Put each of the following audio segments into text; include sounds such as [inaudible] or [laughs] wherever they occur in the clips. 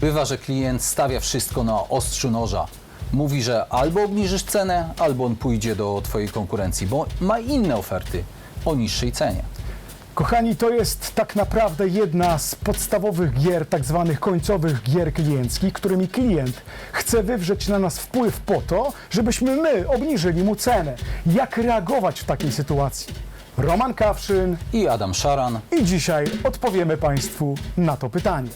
Bywa, że klient stawia wszystko na ostrzu noża. Mówi, że albo obniżysz cenę, albo on pójdzie do Twojej konkurencji, bo ma inne oferty o niższej cenie. Kochani, to jest tak naprawdę jedna z podstawowych gier, tak zwanych końcowych gier klienckich, którymi klient chce wywrzeć na nas wpływ po to, żebyśmy my obniżyli mu cenę. Jak reagować w takiej sytuacji? Roman Kawszyn I Adam Szaran i dzisiaj odpowiemy Państwu na to pytanie.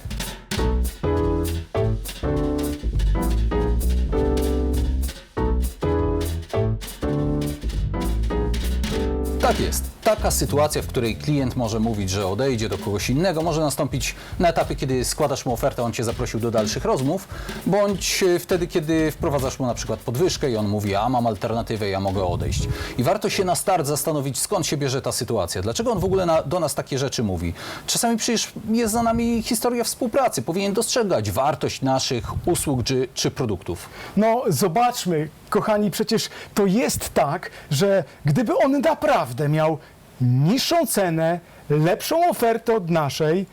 Taka sytuacja, w której klient może mówić, że odejdzie do kogoś innego, może nastąpić na etapie, kiedy składasz mu ofertę, on cię zaprosił do dalszych rozmów, bądź e, wtedy, kiedy wprowadzasz mu na przykład podwyżkę i on mówi, a mam alternatywę, ja mogę odejść. I warto się na start zastanowić, skąd się bierze ta sytuacja, dlaczego on w ogóle na, do nas takie rzeczy mówi. Czasami przecież jest za nami historia współpracy, powinien dostrzegać wartość naszych usług czy, czy produktów. No, zobaczmy, kochani, przecież to jest tak, że gdyby on naprawdę miał niższą cenę, lepszą ofertę od naszej,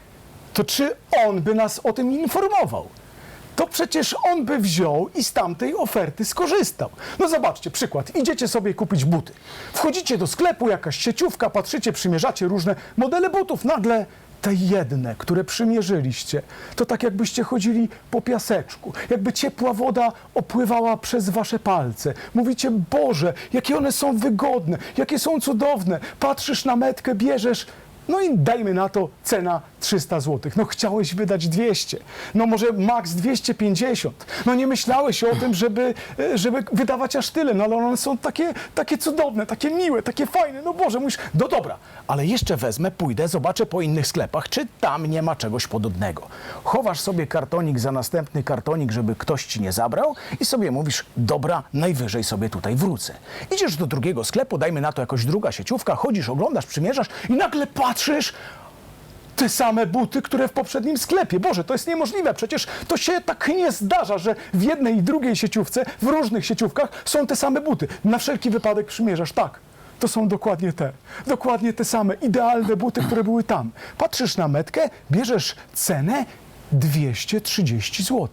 to czy on by nas o tym informował? To przecież on by wziął i z tamtej oferty skorzystał. No zobaczcie, przykład. Idziecie sobie kupić buty. Wchodzicie do sklepu, jakaś sieciówka, patrzycie, przymierzacie różne modele butów. Nagle te jedne, które przymierzyliście, to tak jakbyście chodzili po piaseczku, jakby ciepła woda opływała przez wasze palce. Mówicie, Boże, jakie one są wygodne, jakie są cudowne. Patrzysz na metkę, bierzesz, no i dajmy na to cena 300 zł. No chciałeś wydać 200, no może maks 250. No nie myślałeś o tym, żeby, e, żeby wydawać aż tyle, no ale one są takie, takie cudowne, takie miłe, takie fajne. No Boże, mówisz, no dobra, ale jeszcze wezmę, pójdę, zobaczę po innych sklepach, czy tam nie ma czegoś podobnego. Chowasz sobie kartonik za następny kartonik, żeby ktoś ci nie zabrał i sobie mówisz, dobra, najwyżej sobie tutaj wrócę. Idziesz do drugiego sklepu, dajmy na to jakoś druga sieciówka, chodzisz, oglądasz, przymierzasz i nagle patrzysz, te same buty, które w poprzednim sklepie. Boże, to jest niemożliwe. Przecież to się tak nie zdarza, że w jednej i drugiej sieciówce, w różnych sieciówkach są te same buty. Na wszelki wypadek przymierzasz. Tak, to są dokładnie te. Dokładnie te same, idealne buty, które były tam. Patrzysz na metkę, bierzesz cenę 230 zł.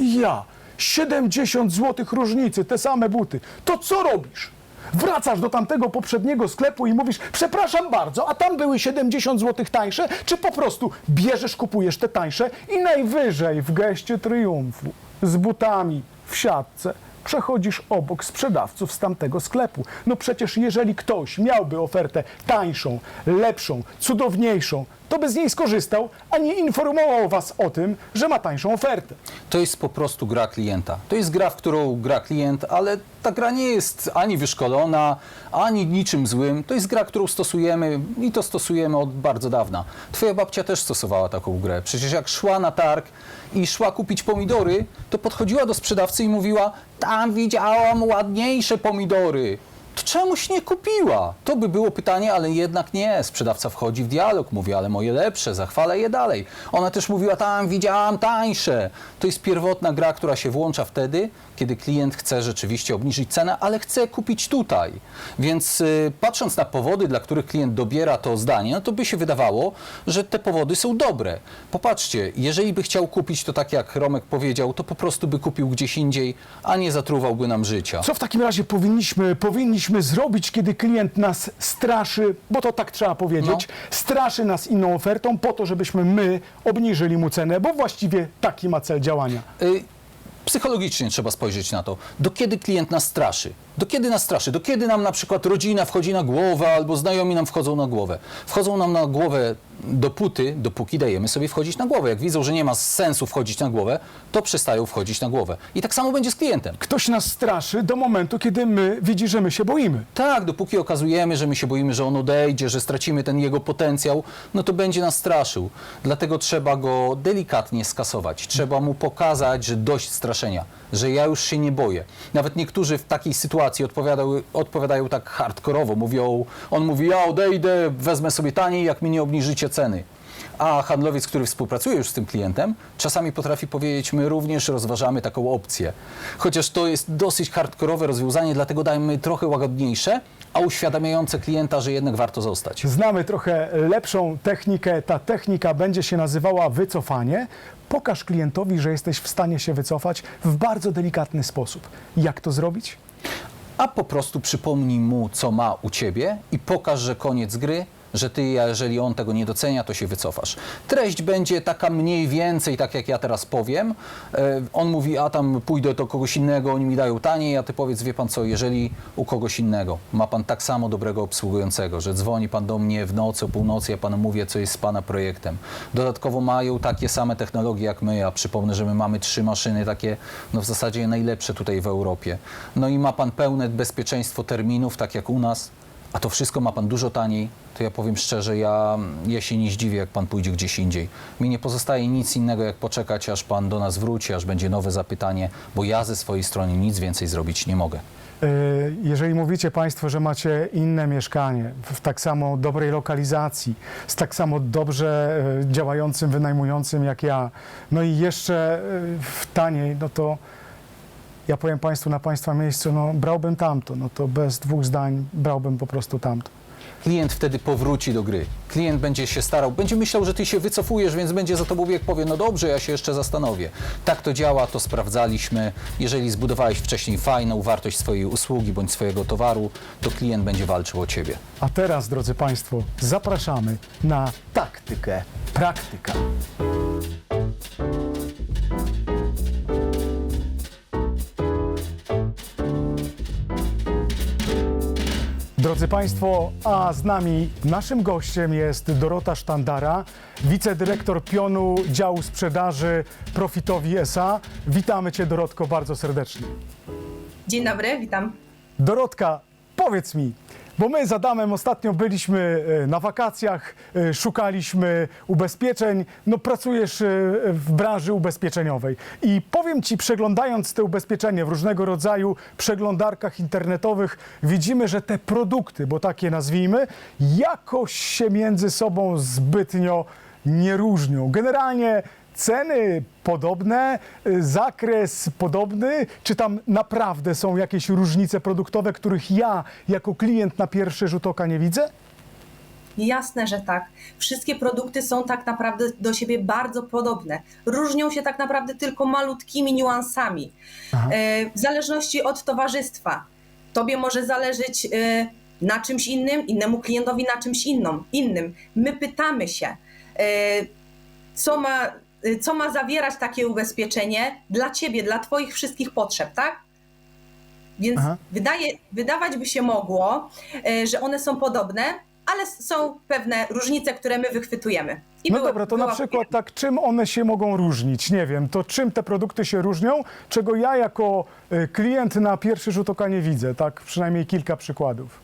Ja, 70 zł różnicy, te same buty. To co robisz? Wracasz do tamtego poprzedniego sklepu i mówisz, przepraszam bardzo, a tam były 70 zł tańsze, czy po prostu bierzesz, kupujesz te tańsze i najwyżej w geście triumfu z butami w siatce przechodzisz obok sprzedawców z tamtego sklepu. No przecież jeżeli ktoś miałby ofertę tańszą, lepszą, cudowniejszą, to by z niej skorzystał, a nie informował was o tym, że ma tańszą ofertę. To jest po prostu gra klienta. To jest gra, w którą gra klient, ale ta gra nie jest ani wyszkolona, ani niczym złym. To jest gra, którą stosujemy i to stosujemy od bardzo dawna. Twoja babcia też stosowała taką grę. Przecież jak szła na targ i szła kupić pomidory, to podchodziła do sprzedawcy i mówiła: Tam widziałam ładniejsze pomidory. To czemuś nie kupiła? To by było pytanie, ale jednak nie. Sprzedawca wchodzi w dialog, mówi, ale moje lepsze, zachwalę je dalej. Ona też mówiła, tam widziałam tańsze. To jest pierwotna gra, która się włącza wtedy, kiedy klient chce rzeczywiście obniżyć cenę, ale chce kupić tutaj. Więc y, patrząc na powody, dla których klient dobiera to zdanie, no to by się wydawało, że te powody są dobre. Popatrzcie, jeżeli by chciał kupić to tak, jak Romek powiedział, to po prostu by kupił gdzieś indziej, a nie zatruwałby nam życia. Co w takim razie powinniśmy, powinniśmy zrobić, kiedy klient nas straszy, bo to tak trzeba powiedzieć, straszy nas inną ofertą po to, żebyśmy my obniżyli mu cenę, bo właściwie taki ma cel działania. Y, Psychologicznie trzeba spojrzeć na to. Do kiedy klient nas straszy? Do kiedy nas straszy? Do kiedy nam na przykład rodzina wchodzi na głowę albo znajomi nam wchodzą na głowę? Wchodzą nam na głowę dopóty, dopóki dajemy sobie wchodzić na głowę. Jak widzą, że nie ma sensu wchodzić na głowę, to przestają wchodzić na głowę. I tak samo będzie z klientem. Ktoś nas straszy do momentu, kiedy my widzi, że my się boimy. Tak, dopóki okazujemy, że my się boimy, że on odejdzie, że stracimy ten jego potencjał, no to będzie nas straszył. Dlatego trzeba go delikatnie skasować. Trzeba mu pokazać, że dość straszenia, że ja już się nie boję. Nawet niektórzy w takiej sytuacji odpowiadają, odpowiadają tak hardkorowo. Mówią, on mówi, ja odejdę, wezmę sobie taniej, jak mi nie obniżycie ceny. A handlowiec, który współpracuje już z tym klientem, czasami potrafi powiedzieć, my również rozważamy taką opcję. Chociaż to jest dosyć hardkorowe rozwiązanie, dlatego dajmy trochę łagodniejsze, a uświadamiające klienta, że jednak warto zostać. Znamy trochę lepszą technikę. Ta technika będzie się nazywała wycofanie. Pokaż klientowi, że jesteś w stanie się wycofać w bardzo delikatny sposób. Jak to zrobić? A po prostu przypomnij mu, co ma u ciebie i pokaż, że koniec gry, że ty, jeżeli on tego nie docenia, to się wycofasz. Treść będzie taka mniej więcej, tak jak ja teraz powiem. E, On mówi, a tam pójdę do kogoś innego, oni mi dają taniej, a ty powiedz, wie pan co, jeżeli u kogoś innego ma pan tak samo dobrego obsługującego, że dzwoni pan do mnie w nocy, o północy, ja panu mówię, co jest z pana projektem. Dodatkowo mają takie same technologie jak my, a przypomnę, że my mamy trzy maszyny takie, no w zasadzie najlepsze tutaj w Europie. No i ma pan pełne bezpieczeństwo terminów, tak jak u nas, a to wszystko ma pan dużo taniej, to ja powiem szczerze, ja, ja się nie zdziwię, jak pan pójdzie gdzieś indziej. Mi nie pozostaje nic innego, jak poczekać, aż pan do nas wróci, aż będzie nowe zapytanie, bo ja ze swojej strony nic więcej zrobić nie mogę. E, Jeżeli mówicie Państwo, że macie inne mieszkanie w tak samo dobrej lokalizacji, z tak samo dobrze e, działającym wynajmującym jak ja, no i jeszcze e, w taniej, no to ja powiem Państwu na Państwa miejscu, no brałbym tamto, no to bez dwóch zdań brałbym po prostu tamto. Klient wtedy powróci do gry. Klient będzie się starał, będzie myślał, że ty się wycofujesz, więc będzie za tobą biegł, powie, no dobrze, ja się jeszcze zastanowię. Tak to działa, to sprawdzaliśmy. Jeżeli zbudowałeś wcześniej fajną wartość swojej usługi bądź swojego towaru, to klient będzie walczył o ciebie. A teraz, drodzy Państwo, zapraszamy na taktykę, praktyka. Drodzy Państwo, a z nami naszym gościem jest Dorota Sztandara, wicedyrektor pionu działu sprzedaży Profitowi SA. Witamy Cię, Dorotko, bardzo serdecznie. Dzień dobry, witam. Dorotka, powiedz mi, bo my z Adamem ostatnio byliśmy e, na wakacjach, e, szukaliśmy ubezpieczeń, no pracujesz e, w branży ubezpieczeniowej i powiem Ci, przeglądając te ubezpieczenia w różnego rodzaju przeglądarkach internetowych, widzimy, że te produkty, bo takie nazwijmy, jakoś się między sobą zbytnio nie różnią. Generalnie ceny podobne, y, zakres podobny, czy tam naprawdę są jakieś różnice produktowe, których ja jako klient na pierwszy rzut oka nie widzę? Jasne, że tak. Wszystkie produkty są tak naprawdę do siebie bardzo podobne. Różnią się tak naprawdę tylko malutkimi niuansami. Aha. E, W zależności od towarzystwa. Tobie może zależeć e, na czymś innym, innemu klientowi na czymś innym. innym. My pytamy się, e, co ma, co ma zawierać takie ubezpieczenie dla ciebie, dla twoich wszystkich potrzeb, tak? Więc Aha. wydaje, wydawać by się mogło, e, że one są podobne, ale są pewne różnice, które my wychwytujemy. I no były- dobra, to na przykład tak, czym one się mogą różnić? Nie wiem, to czym te produkty się różnią, czego ja jako y, klient na pierwszy rzut oka nie widzę, tak? Przynajmniej kilka przykładów.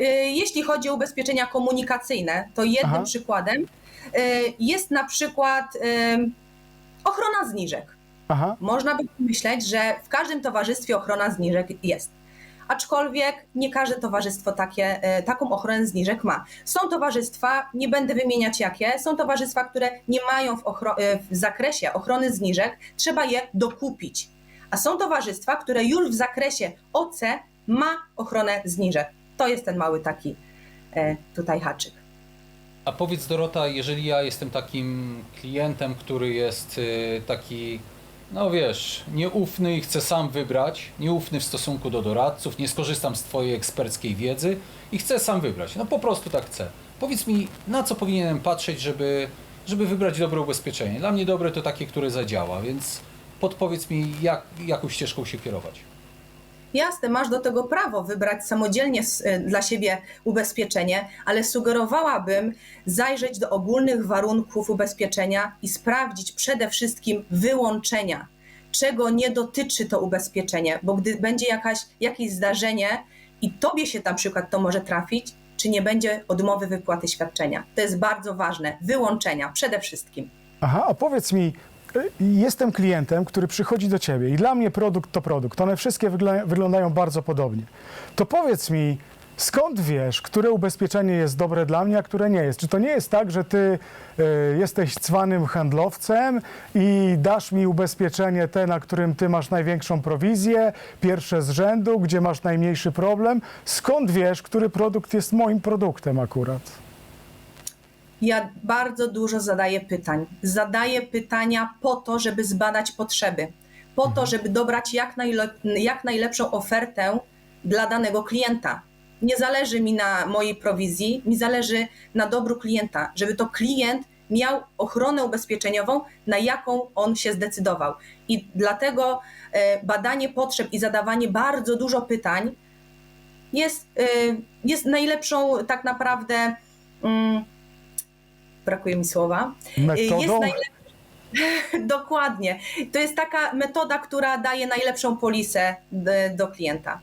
Y, Jeśli chodzi o ubezpieczenia komunikacyjne, to jednym Aha. przykładem y, jest na przykład y, ochrona zniżek. Aha, Można by myśleć, że w każdym towarzystwie ochrona zniżek jest. Aczkolwiek nie każde towarzystwo takie, e, taką ochronę zniżek ma. Są towarzystwa, nie będę wymieniać jakie, są towarzystwa, które nie mają w, w zakresie ochrony zniżek, trzeba je dokupić. A są towarzystwa, które już w zakresie OC ma ochronę zniżek. To jest ten mały taki e, tutaj haczyk. A powiedz Dorota, jeżeli ja jestem takim klientem, który jest y, taki, no wiesz, nieufny i chcę sam wybrać, nieufny w stosunku do doradców, nie skorzystam z Twojej eksperckiej wiedzy i chcę sam wybrać, no po prostu tak chcę. Powiedz mi, na co powinienem patrzeć, żeby, żeby wybrać dobre ubezpieczenie? Dla mnie dobre to takie, które zadziała, więc podpowiedz mi, jak, jaką ścieżką się kierować. Jasne, masz do tego prawo wybrać samodzielnie y, dla siebie ubezpieczenie, ale sugerowałabym zajrzeć do ogólnych warunków ubezpieczenia i sprawdzić przede wszystkim wyłączenia, czego nie dotyczy to ubezpieczenie, bo gdy będzie jakaś, jakieś zdarzenie i tobie się na przykład to może trafić, czy nie będzie odmowy wypłaty świadczenia. To jest bardzo ważne. Wyłączenia przede wszystkim. aha, a powiedz mi, jestem klientem, który przychodzi do ciebie i dla mnie produkt to produkt. One wszystkie wygla- wyglądają bardzo podobnie. To powiedz mi, Skąd wiesz, które ubezpieczenie jest dobre dla mnie, a które nie jest? Czy to nie jest tak, że ty y, jesteś cwanym handlowcem i dasz mi ubezpieczenie te, na którym ty masz największą prowizję, pierwsze z rzędu, gdzie masz najmniejszy problem? Skąd wiesz, który produkt jest moim produktem akurat? Ja bardzo dużo zadaję pytań. Zadaję pytania po to, żeby zbadać potrzeby, po to, żeby dobrać jak, jak najlepszą ofertę dla danego klienta. Nie zależy mi na mojej prowizji, mi zależy na dobru klienta, żeby to klient miał ochronę ubezpieczeniową, na jaką on się zdecydował. I dlatego e, badanie potrzeb i zadawanie bardzo dużo pytań jest, e, jest najlepszą tak naprawdę. Brakuje mi słowa. Metodą? Jest najlep- [laughs] Dokładnie. To jest taka metoda, która daje najlepszą polisę do klienta.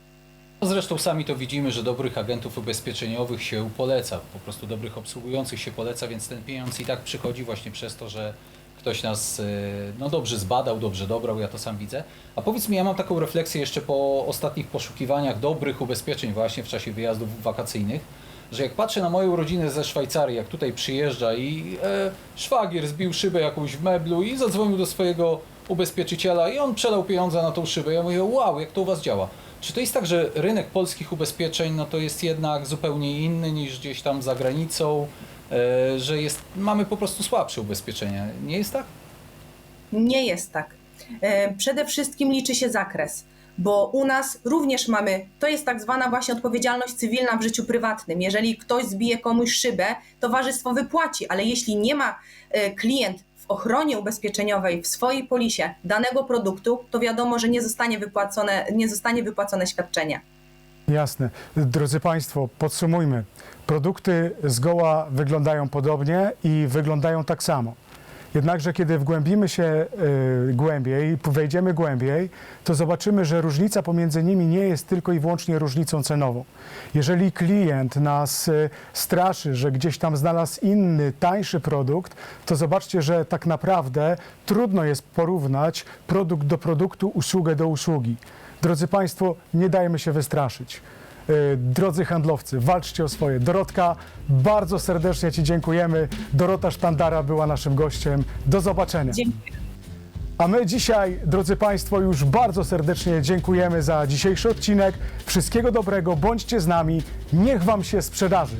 No Zresztą sami to widzimy, że dobrych agentów ubezpieczeniowych się poleca, po prostu dobrych obsługujących się poleca, więc ten pieniądz i tak przychodzi właśnie przez to, że ktoś nas e, no, dobrze zbadał, dobrze dobrał, ja to sam widzę. A powiedz mi, ja mam taką refleksję jeszcze po ostatnich poszukiwaniach dobrych ubezpieczeń właśnie w czasie wyjazdów wakacyjnych, że jak patrzę na moją rodzinę ze Szwajcarii, jak tutaj przyjeżdża i e, szwagier zbił szybę jakąś w meblu i zadzwonił do swojego ubezpieczyciela i on przelał pieniądze na tą szybę. Ja mówię, wow, jak to u Was działa. Czy to jest tak, że rynek polskich ubezpieczeń no to jest jednak zupełnie inny niż gdzieś tam za granicą, e, że jest, mamy po prostu słabsze ubezpieczenia? Nie jest tak? Nie jest tak. E, Przede wszystkim liczy się zakres, bo u nas również mamy, to jest tak zwana właśnie odpowiedzialność cywilna w życiu prywatnym. Jeżeli ktoś zbije komuś szybę, towarzystwo wypłaci, ale jeśli nie ma e, klient w ochronie ubezpieczeniowej w swojej polisie danego produktu, to wiadomo, że nie zostanie wypłacone, nie zostanie wypłacone świadczenie. Jasne. Drodzy Państwo, podsumujmy. Produkty zgoła wyglądają podobnie i wyglądają tak samo. Jednakże, kiedy wgłębimy się y, głębiej, wejdziemy głębiej, to zobaczymy, że różnica pomiędzy nimi nie jest tylko i wyłącznie różnicą cenową. Jeżeli klient nas y, straszy, że gdzieś tam znalazł inny, tańszy produkt, to zobaczcie, że tak naprawdę trudno jest porównać produkt do produktu, usługę do usługi. Drodzy Państwo, nie dajmy się wystraszyć. Y, Drodzy handlowcy, walczcie o swoje. Dorotka, bardzo serdecznie Ci dziękujemy. Dorota Sztandara była naszym gościem. Do zobaczenia. Dziękuję. A my dzisiaj, drodzy Państwo, już bardzo serdecznie dziękujemy za dzisiejszy odcinek. Wszystkiego dobrego, bądźcie z nami. Niech Wam się sprzedaży.